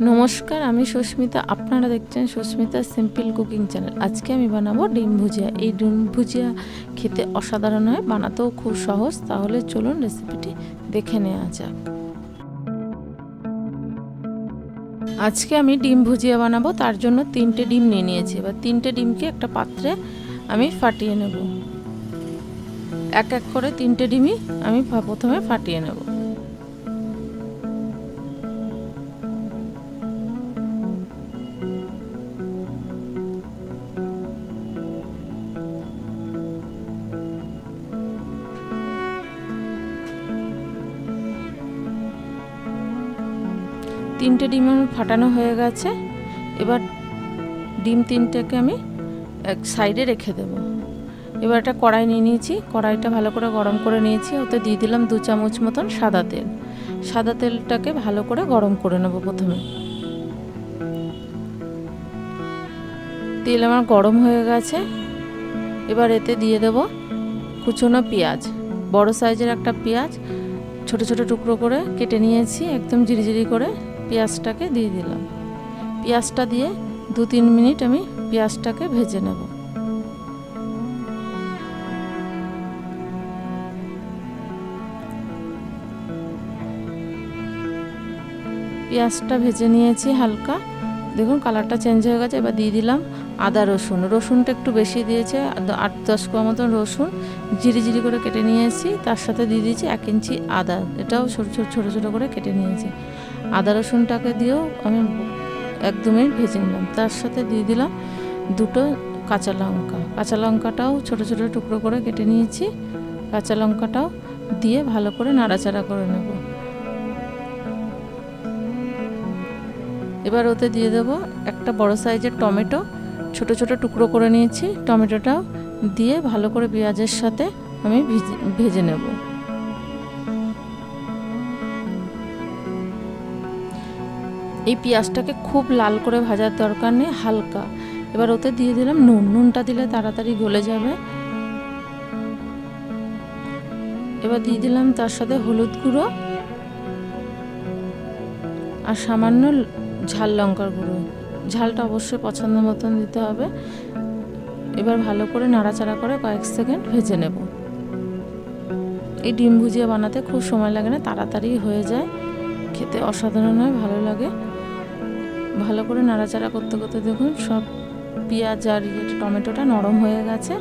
নমস্কার, আমি সুস্মিতা। আপনারা দেখছেন সুস্মিতা সিম্পল কুকিং চ্যানেল। আজকে আমি বানাবো ডিম ভুজিয়া। এই ডিম ভুজিয়া খেতে অসাধারণ হয়, বানাতেও খুব সহজ। তাহলে চলুন রেসিপিটি দেখে নেওয়া যাক। আজকে আমি ডিম ভুজিয়া বানাবো, তার জন্য তিনটে ডিম নিয়ে নিয়েছি। এবার তিনটে ডিমকে একটা পাত্রে আমি ফাটিয়ে নেব। এক এক করে তিনটে ডিমই আমি প্রথমে ফাটিয়ে নেব। তিনটে ডিম আমার ফাটানো হয়ে গেছে। এবার ডিম তিনটেকে আমি এক সাইডে রেখে দেব। এবার একটা কড়াই নিয়ে নিয়েছি। কড়াইটা ভালো করে গরম করে নিয়েছি। ওতে দিয়ে দিলাম দু চামচ মতন সাদা তেল। সাদা তেলটাকে ভালো করে গরম করে নেব প্রথমে। তেল আমার গরম হয়ে গেছে। এবার এতে দিয়ে দেব কুচনো পেঁয়াজ। বড় সাইজের একটা পেঁয়াজ। ছোট ছোট টুকরো করে কেটে নিয়েছি, একদম জিরিজিরি করে। পেঁয়াজটাকে দিয়ে দিলাম। পেঁয়াজটা দিয়ে দু তিন মিনিট আমি পেঁয়াজটাকে ভেজে নেব। পেঁয়াজটা ভেজে নিয়েছি হালকা। দেখুন কালারটা চেঞ্জ হয়ে গেছে, এবার দিয়ে দিলাম আদা রসুন। রসুনটা একটু বেশি দিয়েছে আট দশ কোয়া মতন রসুন জিরি জিরি করে কেটে নিয়েছি। তার সাথে দিয়ে দিয়েছি এক ইঞ্চি আদা। এটাও ছোটো ছোটো ছোটো ছোটো করে কেটে নিয়েছি। আদা রসুনটাকে দিয়েও আমি এক দু মিনিট ভেজে নিলাম। তার সাথে দিয়ে দিলাম দুটো কাঁচা লঙ্কা। কাঁচা লঙ্কাটাও ছোটো ছোটো টুকরো করে কেটে নিয়েছি। কাঁচা লঙ্কাটাও দিয়ে ভালো করে নাড়াচাড়া করে নেব। এবার ওতে দিয়ে দেবো একটা বড় সাইজের টমেটো। ছোট ছোট টুকরো করে নিয়েছি। টমেটোটাও দিয়ে ভালো করে পেঁয়াজের সাথে আমি ভেজে নেব। এই পেঁয়াজটাকে খুব লাল করে ভাজার দরকার নেই, হালকা। এবার ওতে দিয়ে দিলাম নুন। নুনটা দিলে তাড়াতাড়ি গলে যাবে। এবার দিয়ে দিলাম তার সাথে হলুদ গুঁড়ো আর সামান্য ঝাল লঙ্কার গুঁড়ো। ঝালটা অবশ্যই পছন্দ মতন দিতে হবে। এবার ভালো করে নাড়াচাড়া করে কয়েক সেকেন্ড ভেজে নেব। এই ডিম ভুজিয়া বানাতে খুব সময় লাগে না, তাড়াতাড়ি হয়ে যায়। খেতে অসাধারণ হয়, ভালো লাগে। ভালো করে নাড়াচাড়া করতে করতে দেখুন সব পেঁয়াজ আর ইয়ে টমেটোটা নরম হয়ে গেছে।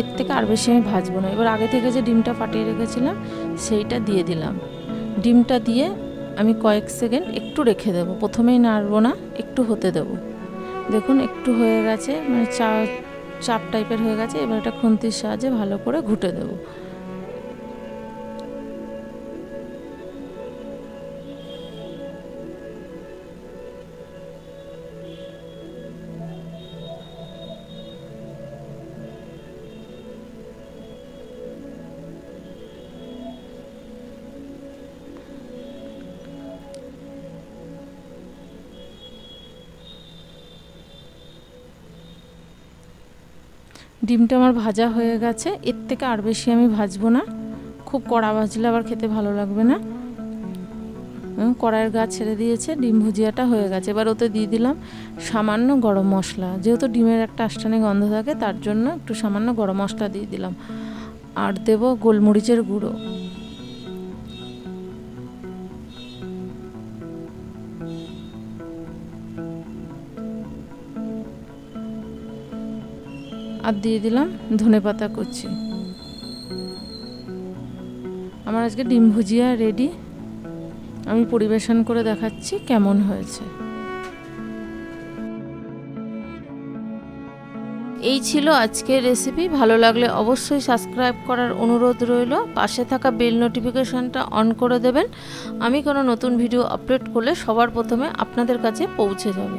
এর থেকে আর বেশি আমি ভাজবো না। এবার আগে থেকে যে ডিমটা ফাটিয়ে রেখেছিলাম, সেইটা দিয়ে দিলাম। ডিমটা দিয়ে আমি কয়েক সেকেন্ড একটু রেখে দেবো। প্রথমেই নাড়বো না, একটু হতে দেবো। দেখুন একটু হয়ে গেছে মানে চা, চাপ টাইপের হয়ে গেছে। এবার এটা খুন্তির সাহায্যে ভালো করে ঘুটে দেবো। ডিমটা আমার ভাজা হয়ে গেছে। এর থেকে আর বেশি আমি ভাজবো না। খুব কড়া ভাজলে আবার খেতে ভালো লাগবে না। কড়াইয়ের গা ছেড়ে দিয়েছে, ডিম ভুজিয়াটা হয়ে গেছে। এবার ওতে দিয়ে দিলাম সামান্য গরম মশলা। যেহেতু ডিমের একটা আষ্টানে গন্ধ থাকে, তার জন্য একটু সামান্য গরম মশলা দিয়ে দিলাম। আর দেব গোলমরিচের গুঁড়ো। আর দিয়ে দিলাম ধনে পাতা কুচি। আমার আজকে ডিম ভুজিয়া রেডি আমি পরিবেশন করে দেখাচ্ছি কেমন হয়েছে। এই ছিল আজকের রেসিপি ভালো লাগলে অবশ্যই সাবস্ক্রাইব করার অনুরোধ রইল। পাশে থাকা বেল নোটিফিকেশনটা অন করে দেবেন। আমি কোনো নতুন ভিডিও আপলোড করলে সবার প্রথমে আপনাদের কাছে পৌঁছে যাবে।